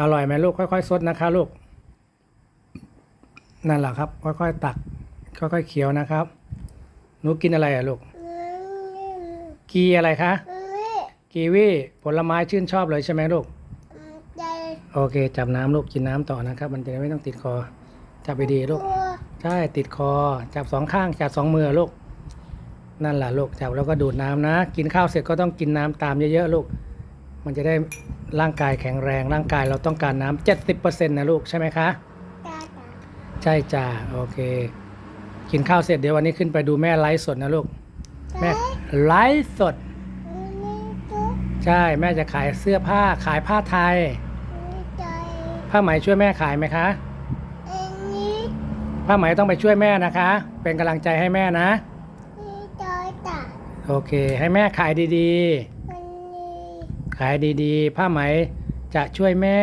อร่อยไหมลูกค่อยๆซดนะคะลูก นั่นแหละครับ ค่อยๆตัก ค่อยๆเคี้ยวนะครับหนูกินอะไรอะลูก กีอะไรคะกีวีผลไม้ชื่นชอบเลยใช่ไหมลูกโอเค จับน้ำลูกกินน้ำต่อนะครับ มันจะได้ไม่ต้องติดคอ จับไปดีลูก ใช่ติดคอ จับสองข้าง จับสองมือลูก นั่นแหละลูก จับแล้วก็ดูดน้ำนะ กินข้าวเสร็จก็ต้องกินน้ำตามเยอะๆลูก มันจะได้ร่างกายแข็งแรงร่างกายเราต้องการน้ำเจ็ดสิบเปอร์เซ็นต์นะลูกใช่ไหมคะใช่จ้าโอเค กินข้าวเสร็จเดี๋ยววันนี้ขึ้นไปดูแม่ไลฟ์สดนะลูก แม่ไลฟ์สดใช่แม่จะขายเสื้อผ้าขายผ้าไทยผ้าไหมช่วยแม่ขายไหมคะผ้าไหมต้องไปช่วยแม่นะคะ เป็นกำลังใจให้แม่นะโอเค ให้แม่ขายดีๆ ขายดีๆ ผ้าไหมจะช่วยแม่